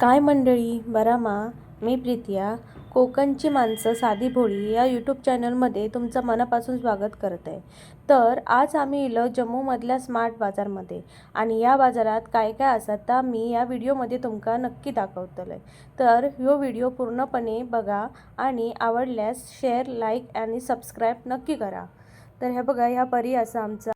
काय मंडळी बरामा मी? प्रीतिया. कोकणची माणसं साधी भोळी या यूट्यूब चॅनलमध्ये तुमचं मनापासून स्वागत करत आहे. तर आज आम्ही इलो जम्मूमधल्या स्मार्ट बाजारमध्ये आणि या बाजारात काय काय असतात तर मी या व्हिडिओमध्ये तुमका नक्की दाखवतलं तर ह्यो व्हिडिओ पूर्णपणे बघा आणि आवडल्यास शेअर लाईक आणि सबस्क्राईब नक्की करा. तर हे बघा ह्या परी असा आमचा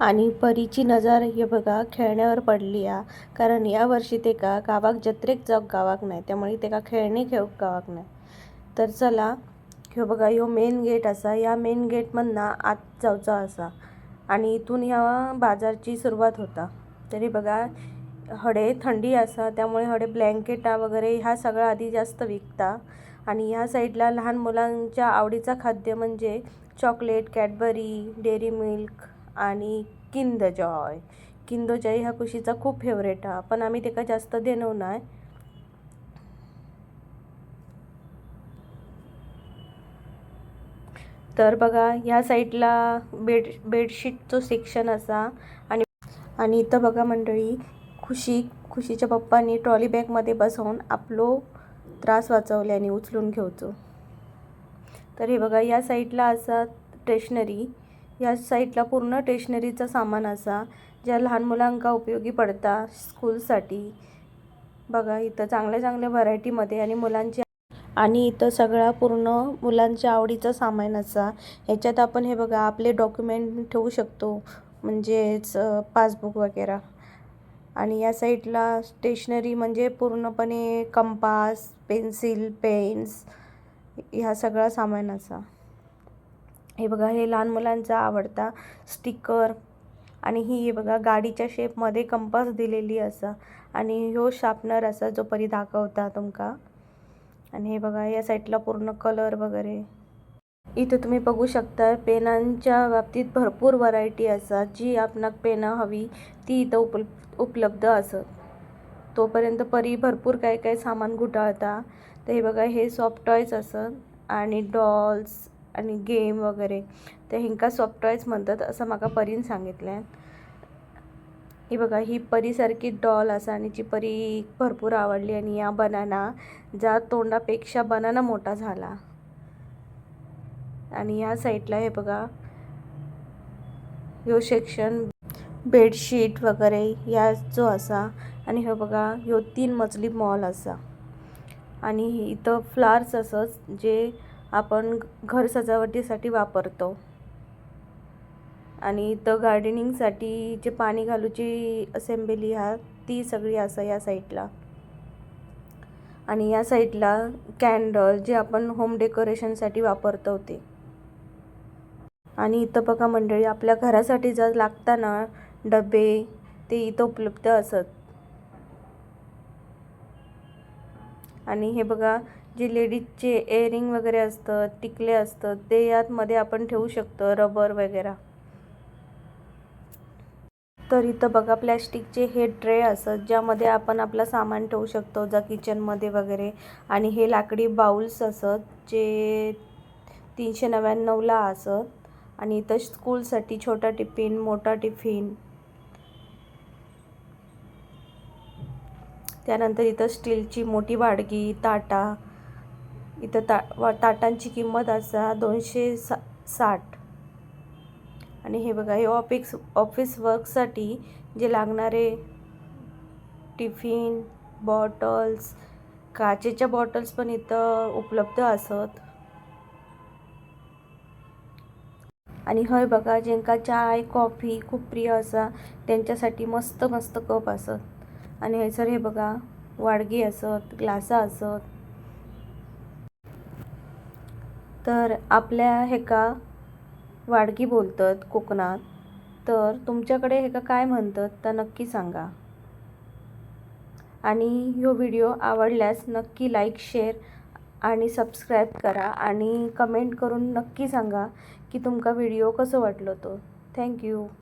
आणि परीची नजर हे बघा खेळण्यावर पडली आ कारण या वर्षी ते का गावाक जत्रेक जावंक गावाक नाही त्यामुळे ते का खेळणी खेळूक गावाक नाही तर चला ह्यो बघा ह्यो मेन गेट असा. या मेन गेटमधनं आत जावचो असा. आणि इथून ह्या बाजारची सुरुवात होता. तरी बघा हडे थंडी असा त्यामुळे हडे ब्लँकेटा वगैरे ह्या सगळं आधी जास्त विकता. आणि ह्या साईडला लहान मुलांच्या आवडीचा खाद्य म्हणजे चॉकलेट कॅडबरी डेअरी मिल्क आणि किंद जॉय किंद जॉय ह्या कुशीचा खूप फेवरेट हा. पण आम्ही तेका जास्त देणव नाय तर बघा ह्या साईडला बेड बेडशीटचं सेक्शन असा. आणि आणि इथं बघा मंडळी खुशी खुशीच्या पप्पांनी ट्रॉली बॅगमध्ये बसवून आपलो त्रास वाचवले आणि उचलून घेवचो तर हे बघा या साईडला असा स्टेशनरी या साईटला पूर्ण टेशनरीचा सामान असा ज्या लहान मुलांका उपयोगी पडता स्कूलसाठी बघा इथं चांगल्या चांगल्या व्हरायटीमध्ये आणि मुलांचे आणि इथं सगळा पूर्ण मुलांच्या आवडीचं सामान असा. ह्याच्यात आपण हे बघा आपले डॉक्युमेंट ठेवू शकतो म्हणजेच पासबुक वगैरे. आणि या साईडला स्टेशनरी म्हणजे पूर्णपणे कंपास पेन्सिल पेन्स ह्या सगळा सामान असा. हे बघा हे लहान मुलांचा आवडता स्टिकर आणि ही हे बघा गाडीच्या शेपमध्ये कंपास दिलेली असा आणि ह्यो शार्पनर असा जो परी दाखवता तुमका. आणि हे बघा या साईडला पूर्ण कलर वगैरे. इथं तुम्ही बघू शकता पेनांच्या बाबतीत भरपूर व्हरायटी असा. जी आपणाक पेनं हवी ती इथं उप उपलब्ध असत. तोपर्यंत परी भरपूर काय काय सामान गुटाळता तर हे बघा हे सॉफ्ट टॉयज असत आणि डॉल्स आणि गेम वगैरे. ते हिंका सॉफ्ट टॉयज म्हणतात असं म्हाका परीन सांगितलें ही बघा ही परीसारखी डॉल असा आणि जी परी भरपूर आवडली आणि या बनाना ज्या तोंडापेक्षा बनाना मोठा झाला. आणि या साईडला हे बघा ह्यो सेक्शन बेडशीट वगैरे या जो असा आणि हे बघा ह्यो तीन मजली मॉल असा. आणि इथं फ्लावर्स असत जे आपण घर सजावटीसाठी वापरतो. आणि इथं गार्डनिंगसाठी जे पाणी घालूची असेंबली हा ती सगळी असं या साईडला आणि या साईडला कॅन्डल जे आपण होम डेकोरेशनसाठी वापरतो ते. आणि इथं बघा मंडळी आपल्या घरासाठी जर लागता ना डबे ते इथं उपलब्ध असत. आणि हे बघा जे लेडीजचे एअरिंग वगैरे असतं टिकले असतं ते यातमध्ये आपण ठेवू शकतो रबर वगैरे. तर इथं बघा प्लॅस्टिकचे हे ट्रे असत ज्यामध्ये आपण आपलं सामान ठेवू शकतो जा किचनमध्ये वगैरे. आणि हे लाकडी बाउल्स असत जे तीनशे नव्याण्णवला असत आणि इथं स्कूलसाठी छोटा टिफिन मोठा टिफिन. त्यानंतर इथं स्टीलची मोठी वाडगी ताटा. इथं ता वा ताटांची किंमत असा दोनशे सा साठ. आणि हे बघा हे ऑफिस ऑफिस वर्कसाठी जे लागणारे टिफिन बॉटल्स काचेच्या बॉटल्स पण इथं उपलब्ध असत. आणि हय बघा ज्यांका चाय कॉफी खूप प्रिय असा त्यांच्यासाठी मस्त मस्त कप असत. आणि हयसर हे बघा वाडगी असत ग्लासा असत. तर आपल्या हेका वाडगी बोलतात कोकणात. तर तुमच्याकडे हेका काय म्हणतात तर नक्की सांगा. आणि ह्यो व्हिडिओ आवडल्यास नक्की लाईक शेअर आणि सबस्क्राईब करा आणि कमेंट करून नक्की सांगा की तुमका व्हिडिओ कसं वाटलो तो. थँक्यू.